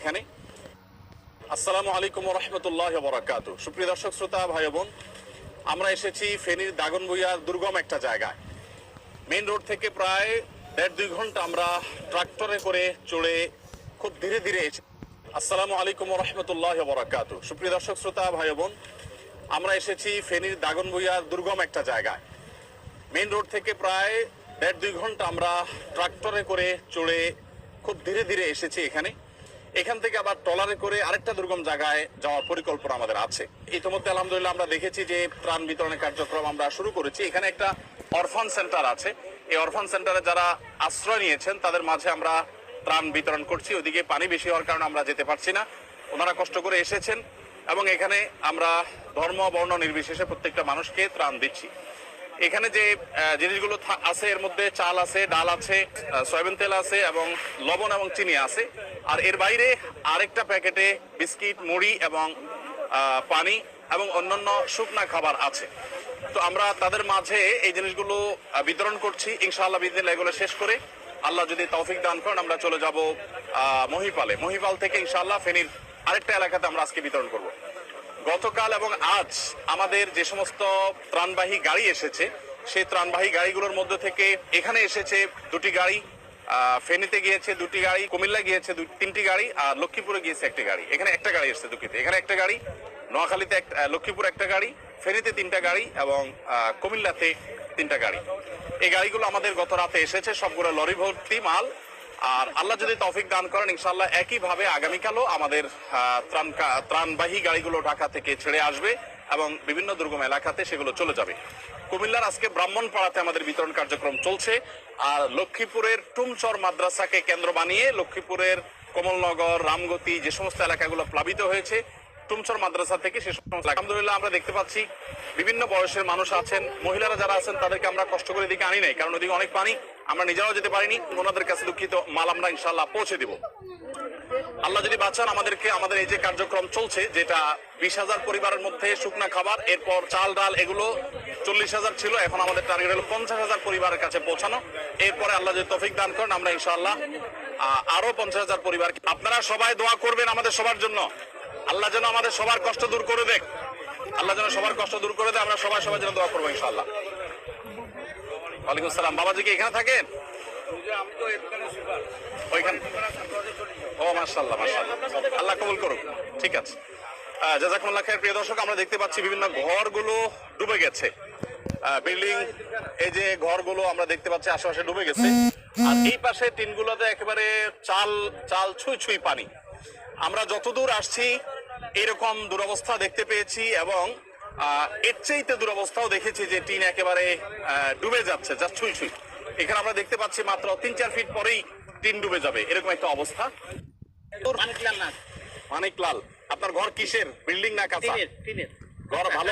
এখানে। আসসালামু আলাইকুম রহমতুল্লাহ বরাকাত সুপ্রিয় দর্শক, শ্রোতা, ভাই বোন, আমরা এসেছি ফেনীর দাগনভূঞার দুর্গম একটা জায়গায়। মেন রোড থেকে প্রায় দেড় দুই ঘণ্টা আমরা ট্রাক্টরে করে চড়ে খুব ধীরে ধীরে এসে আসসালামু আলাইকুম রহমতুল্লাহ বরাকাত সুপ্রিয় দর্শক, শ্রোতা, ভাই বোন, আমরা এসেছি ফেনীর দাগনভূঞার দুর্গম একটা জায়গায়। মেন রোড থেকে প্রায় দেড় দুই ঘণ্টা আমরা ট্রাক্টরে করে চড়ে খুব ধীরে ধীরে এসেছি এখানে। এখান থেকে আবার ট্রলারে করে আরেকটা দুর্গম জায়গায় যাওয়ার পরিকল্পনা আমাদের আছে। ইতিমধ্যে আলহামদুলিল্লাহ আমরা দেখেছি যে ত্রাণ বিতরণের কার্যক্রম আমরা শুরু করেছি। এখানে একটা অরফান সেন্টার আছে। এই অরফান সেন্টারে যারা আশ্রয় নিয়েছেন, তাদের মাঝে আমরা ত্রাণ বিতরণ করছি। ওদিকে পানি বেশি হওয়ার কারণে আমরা যেতে পারছি না। ওনারা কষ্ট করে এসেছেন এবং এখানে আমরা ধর্ম, বর্ণ নির্বিশেষে প্রত্যেকটা মানুষকে ত্রাণ দিচ্ছি। এখানে যে জিনিসগুলো আছে, এর মধ্যে চাল আছে, ডাল আছে সয়াবিন তেল আছে এবং লবণ এবং চিনি আছে। আর এর বাইরে আরেকটা প্যাকেটে বিস্কিট, মুড়ি এবং পানি এবং অন্যান্য শুকনা খাবার আছে। তো আমরা তাদের মাঝে এই জিনিসগুলো বিতরণ করছি। ইনশাআল্লাহ বিদিন এগুলো শেষ করে। আল্লাহ যদি তৌফিক দান করেন, আমরা চলে যাব মহিপালে। মহিপাল থেকে ইনশাআল্লাহ ফেনীর আরেকটা এলাকাতে আমরা আজকে বিতরণ করব। গতকাল এবং আজ আমাদের যে সমস্ত ত্রাণবাহী গাড়ি এসেছে, সেই ত্রাণবাহী গাড়িগুলোর মধ্যে থেকে এখানে এসেছে দুটি গাড়ি। ফেনীতে গিয়েছে দুটি গাড়ি কুমিল্লা গিয়েছে তিনটি গাড়ি আর লক্ষ্মীপুরে গিয়েছে একটি গাড়ি। এখানে একটা গাড়ি এসেছে দুঃখিত এখানে একটা গাড়ি, নোয়াখালীতে এক- লক্ষ্মীপুর একটা গাড়ি, ফেনীতে তিনটা গাড়ি এবং কুমিল্লাতে তিনটা গাড়ি। এই গাড়িগুলো আমাদের গত রাতে এসেছে, সবগুলো লরি ভর্তি মাল। আর আল্লাহ যদি তৌফিক দান করেন ইনশাল্লাহ একইভাবে আগামীকালও আমাদের ত্রাণ ত্রাণবাহী গাড়িগুলো ঢাকা থেকে ছেড়ে আসবে। এবং বিভিন্ন দুর্গম এলাকাতে সেগুলো চলে যাবে। কুমিল্লার আজকে ব্রাহ্মণপাড়াতে আমাদের বিতরণ কার্যক্রম চলছে। আর লক্ষ্মীপুরের টুমচর মাদ্রাসাকে কেন্দ্র বানিয়ে লক্ষ্মীপুরের কমলনগর, রামগতি যে সমস্ত এলাকাগুলো প্লাবিত হয়েছে, টুমচর মাদ্রাসা থেকে সে সমস্ত আলহামদুলিল্লাহ, আমরা দেখতে পাচ্ছি বিভিন্ন বয়সের মানুষ আছেন। মহিলারা যারা আছেন, তাদেরকে আমরা কষ্ট করে এদিকে আনি নাই, কারণ ওদিকে অনেক পানি। আমরা নিজেরাও যেতে পারিনি, ওনাদের কাছে দুঃখিত, মাল আমরা ইনশাল্লাহ পৌঁছে দিব। আল্লাহ যদি বাঁচান আমাদেরকে, আমাদের এই যে কার্যক্রম চলছে, যেটা বিশ হাজার পরিবারের মধ্যে শুকনা খাবার, এরপর চাল, ডাল, এগুলো চল্লিশ হাজার ছিল, এখন আমাদের টার্গেট হলো পঞ্চাশ হাজার পরিবারের কাছে পৌঁছানো। এরপরে আল্লাহ যদি তফিক দান করেন, আমরা ইনশাল্লাহ আরও পঞ্চাশ হাজার পরিবার আপনারা সবাই দোয়া করবেন আমাদের সবার জন্য। আল্লাহ যেন আমাদের সবার কষ্ট দূর করে দেখ। আল্লাহ যেন সবার কষ্ট দূর করে দেয়, আমরা সবাই সবার জন্য দোয়া করব ইনশাআল্লাহ। ওয়ালাইকুম সালাম। বাবাজি কি এখানে থাকেন? ওইখানে। ও আল্লাহ কবুল করুক। ঠিক আছে। আহ, জাজাকুমুল্লাহ খায়ের প্রিয় দর্শক আমরা দেখতে পাচ্ছি বিভিন্ন ঘরগুলো ডুবে গেছে। বিল্ডিং এই যে ঘরগুলো আমরা দেখতে পাচ্ছি আশেপাশে ডুবে গেছে। আর এই পাশে টিনগুলোতে একেবারে চাল চাল ছুঁই ছুঁই পানি। আমরা যতদূর আসছি এরকম দুরবস্থা দেখতে পেয়েছি এবং এর চাইতে দুরবস্থাও দেখেছি যে টিন একেবারে আহ, ডুবে যাচ্ছে যা ছুঁই ছুঁই। এখানে আমরা দেখতে পাচ্ছি মাত্র তিন চার ফিট পরেই টিন ডুবে যাবে এরকম একটা অবস্থা। মানিকলাল না? মানিক লাল আপনার ঘর কিসের? বিল্ডিং না কাঁচা? ঘর ভালো